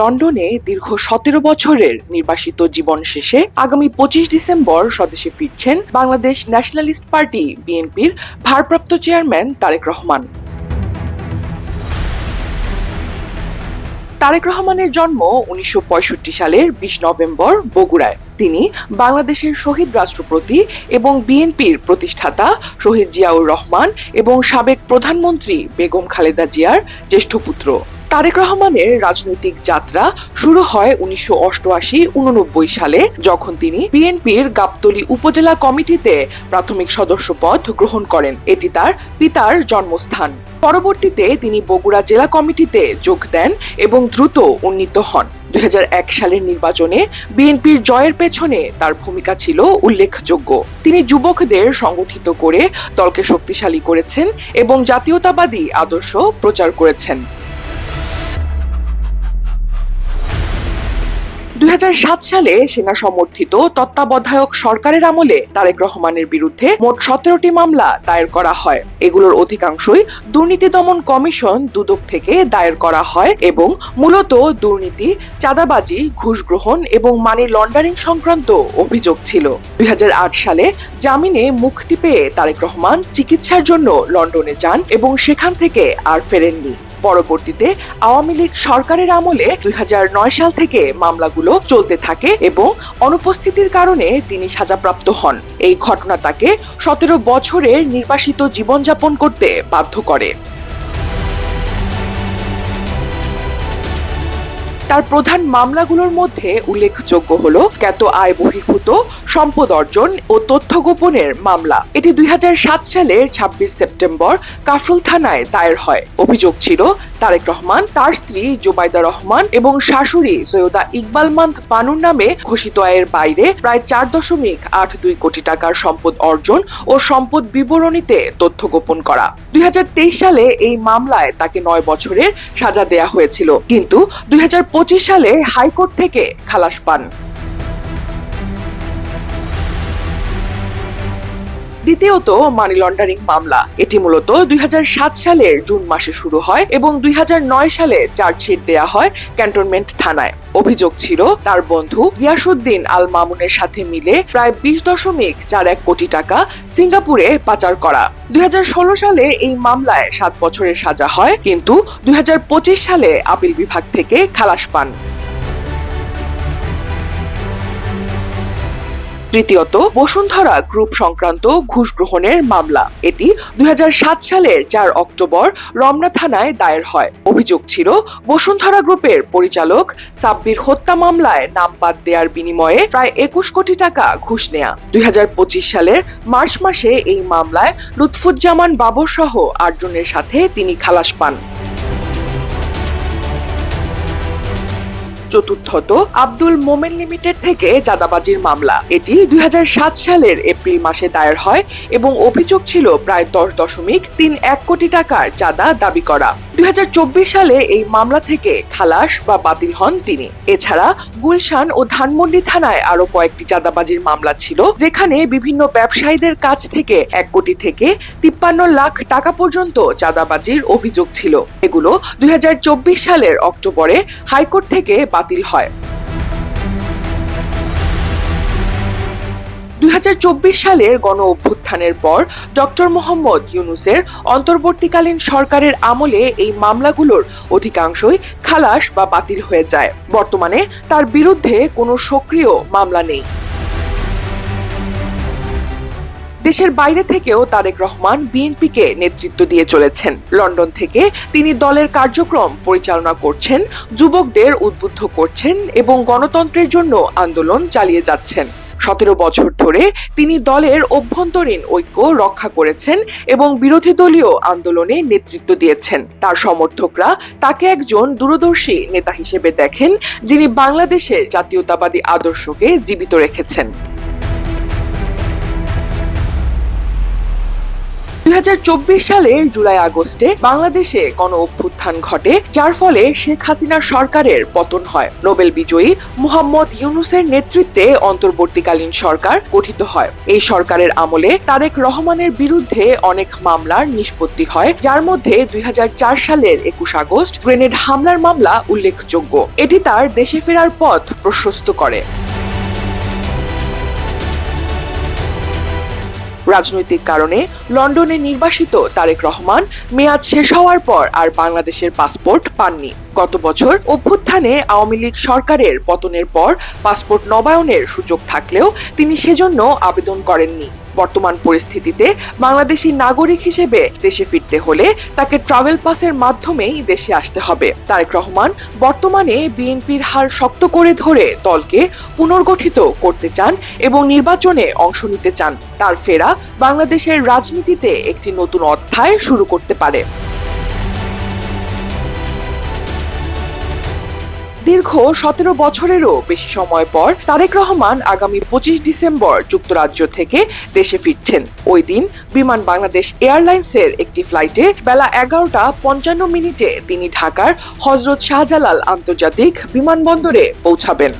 লন্ডনে দীর্ঘ সতেরো বছরের নির্বাসিত জীবন শেষে আগামী পঁচিশ ডিসেম্বর স্বদেশে ফিরছেন বাংলাদেশ ন্যাশনালিস্ট পার্টি বিএনপির ভারপ্রাপ্ত চেয়ারম্যান তারেক রহমান। তারেক রহমানের জন্ম উনিশশো পঁয়ষট্টি সালের বিশ নভেম্বর বগুড়ায়। তিনি বাংলাদেশের শহীদ রাষ্ট্রপতি এবং বিএনপির প্রতিষ্ঠাতা শহীদ জিয়াউর রহমান এবং সাবেক প্রধানমন্ত্রী বেগম খালেদা জিয়ার জ্যেষ্ঠ পুত্র। তারেক রহমানের রাজনৈতিক যাত্রা শুরু হয় উনিশশো অষ্টআশি উননব্বই সালে, যখন তিনি বিএনপির গাবতলী উপজেলা কমিটিতে প্রাথমিক সদস্য পদ গ্রহণ করেন। এটি তার পিতার জন্মস্থান। পরবর্তীতে তিনি বগুড়া জেলা কমিটিতে যোগ দেন এবং দ্রুত উন্নীত হন। দুই হাজার এক সালের নির্বাচনে বিএনপির জয়ের পেছনে তার ভূমিকা ছিল উল্লেখযোগ্য। তিনি যুবকদের সংগঠিত করে দলকে শক্তিশালী করেছেন এবং জাতীয়তাবাদী আদর্শ প্রচার করেছেন। দুই হাজার সাত সালে সেনা সমর্থিত তত্ত্বাবধায়ক সরকারের আমলে তারেক রহমানের বিরুদ্ধে মোট সতেরোটি মামলা দায়ের করা হয়। এগুলোর অধিকাংশই দুর্নীতি দমন কমিশন দুদক থেকে দায়ের করা হয় এবং মূলত দুর্নীতি, চাঁদাবাজি, ঘুষ গ্রহণ এবং মানি লন্ডারিং সংক্রান্ত অভিযোগ ছিল। দুই হাজার আট সালে জামিনে মুক্তি পেয়ে তারেক রহমান চিকিৎসার জন্য লন্ডনে যান এবং সেখান থেকে আর ফেরেননি। পরবর্তীতে আওয়ামী লীগ সরকারের আমলে দুই হাজার নয় সাল থেকে মামলাগুলো চলতে থাকে এবং অনুপস্থিতির কারণে তিনি সাজাপ্রাপ্ত হন। এই ঘটনা তাকে সতেরো বছরের নির্বাসিত জীবনযাপন করতে বাধ্য করে। তার প্রধান মামলাগুলোর মধ্যে উল্লেখযোগ্য হল জ্ঞাত আয় বহির্ভূত, সম্পদ অর্জন ও তথ্য গোপনের মামলা। এটি দুই সালের ছাব্বিশ সেপ্টেম্বর কাফরুল থানায় দায়ের হয়। অভিযোগ ছিল, তারেক রহমান, তার স্ত্রী জোবাইদা রহমান এবং শাশুড়ি সৈয়দা ইকবাল মান্থ বানুর নামে ঘোষিত আয়ের বাইরে প্রায় চার দশমিক আট দুই কোটি টাকার সম্পদ অর্জন ও সম্পদ বিবরণীতে তথ্য গোপন করা। দুই হাজার তেইশ সালে এই মামলায় তাকে নয় বছরের সাজা দেয়া হয়েছিল। কিন্তু দুই হাজার সালে হাইকোর্ট থেকে খালাস পান। দ্বিতীয়ত মানি লন্ডারিং মামলা। এটি মূলত দুই সালের জুন মাসে শুরু হয় এবং দুই হাজার নয় সালে চার্জশিট দেয়া হয় ক্যান্টনমেন্ট থানায়। অভিযোগ ছিল, তার বন্ধু গিয়াসুদ্দিন আল মামুনের সাথে মিলে প্রায় বিশ দশমিক চার এক কোটি টাকা সিঙ্গাপুরে পাচার করা। দুই হাজার ষোলো সালে এই মামলায় সাত বছরের সাজা হয়, কিন্তু দুই হাজার পঁচিশ সালে আপিল বিভাগ থেকে খালাস পান। তৃতীয়ত বসুন্ধরা গ্রুপ সংক্রান্ত ঘুষ গ্রহণের মামলা। এটি দুই হাজার সাত সালের চার অক্টোবর রমনা থানায় দায়ের হয়। অভিযোগ ছিল, বসুন্ধরা গ্রুপের পরিচালক সাব্বির হত্যা মামলায় নাম বাদ দেওয়ার বিনিময়ে প্রায় একুশ কোটি টাকা ঘুষ নেয়া। দুই হাজার পঁচিশ সালের মার্চ মাসে এই মামলায় লুৎফুজ্জামান বাবর সহ আটজনের সাথে তিনি খালাস পান। চতুর্থত আব্দুল মোমেন লিমিটেড থেকে মামলা। এটি দুই সালের এপ্রিল মাসে দায়ের হয় এবং অভিযোগ ছিল প্রায় দশ দশমিক তিন এক কোটি টাকার দাবি করা। দুই সালে এই মামলা থেকে খালাস বা বাতিল হন তিনি। এছাড়া গুলশান ও ধানমন্ডি থানায় আরও কয়েকটি চাঁদাবাজির মামলা ছিল, যেখানে বিভিন্ন ব্যবসায়ীদের কাছ থেকে এক কোটি থেকে তিপ্পান্ন লাখ টাকা পর্যন্ত চাঁদাবাজির অভিযোগ ছিল। এগুলো দুই হাজার চব্বিশ সালের অক্টোবরে হাইকোর্ট থেকে বাতিল হয়। দুই হাজার চব্বিশ সালের গণ অভ্যুত্থানের পর ডক্টর মোহাম্মদ ইউনুসের অন্তর্বর্তীকালীন সরকারের আমলে এই মামলাগুলোর অধিকাংশই খালাস বা বাতিল হয়ে যায়। বর্তমানে তার বিরুদ্ধে কোনো সক্রিয় মামলা নেই। দেশের বাইরে থেকেও তারেক রহমান বিএনপিকে নেতৃত্ব দিয়ে চলেছেন। লন্ডন থেকে তিনি দলের কার্যক্রম পরিচালনা করছেন, যুবকদের উদ্বুদ্ধ করছেন এবং গণতন্ত্রের জন্য আন্দোলন চালিয়ে যাচ্ছেন। সতেরো বছর ধরে তিনি দলের অভ্যন্তরীণ ঐক্য রক্ষা করেছেন এবং বিরোধী দলীয় আন্দোলনে নেতৃত্ব দিয়েছেন। তার সমর্থকরা তাকে একজন দূরদর্শী নেতা হিসেবে দেখেন, যিনি বাংলাদেশের জাতীয়তাবাদী আদর্শকে জীবিত রেখেছেন। দুই দুই সালের জুলাই আগস্টে বাংলাদেশে গণ অভ্যুত্থান ঘটে, যার ফলে শেখ হাসিনার সরকারের পতন হয়। নোবেল বিজয়ী মোহাম্মদ ইউনুসের নেতৃত্বে অন্তর্বর্তীকালীন সরকার গঠিত হয়। এই সরকারের আমলে তারেক রহমানের বিরুদ্ধে অনেক মামলার নিষ্পত্তি হয়, যার মধ্যে দুই হাজার চার সালের একুশ আগস্ট গ্রেনেড হামলার মামলা উল্লেখযোগ্য। এটি তার দেশে ফেরার পথ প্রশস্ত করে। রাজনৈতিক কারণে লন্ডনে নির্বাসিত তারেক রহমান মেয়াদ শেষ হওয়ার পর আর বাংলাদেশের পাসপোর্ট পাননি। গত বছর অভ্যুত্থানে আওয়ামী লীগ সরকারের পতনের পর পাসপোর্ট নবায়নের সুযোগ থাকলেও তিনি সেজন্য আবেদন করেননি। বর্তমান পরিস্থিতিতে বাংলাদেশি নাগরিক হিসেবে দেশে ফিরতে হলে তাকে ট্রাভেল পাসের মাধ্যমেই দেশে আসতে হবে। তারেক রহমান বর্তমানে বিএনপির হাল শক্ত করে ধরে দলকে পুনর্গঠিত করতে চান এবং নির্বাচনে অংশ নিতে চান। তার ফেরা বাংলাদেশের রাজনীতিতে একটি নতুন অধ্যায় শুরু করতে পারে। দীর্ঘ সতেরো বছরেরও বেশি সময় পর তারেক রহমান আগামী পঁচিশ ডিসেম্বর যুক্তরাজ্য থেকে দেশে ফিরছেন। ওই দিন বিমান বাংলাদেশ এয়ারলাইন্সের একটি ফ্লাইটে বেলা এগারোটা পঞ্চান্ন মিনিটে তিনি ঢাকার হজরত শাহজালাল আন্তর্জাতিক বিমানবন্দরে পৌঁছাবেন।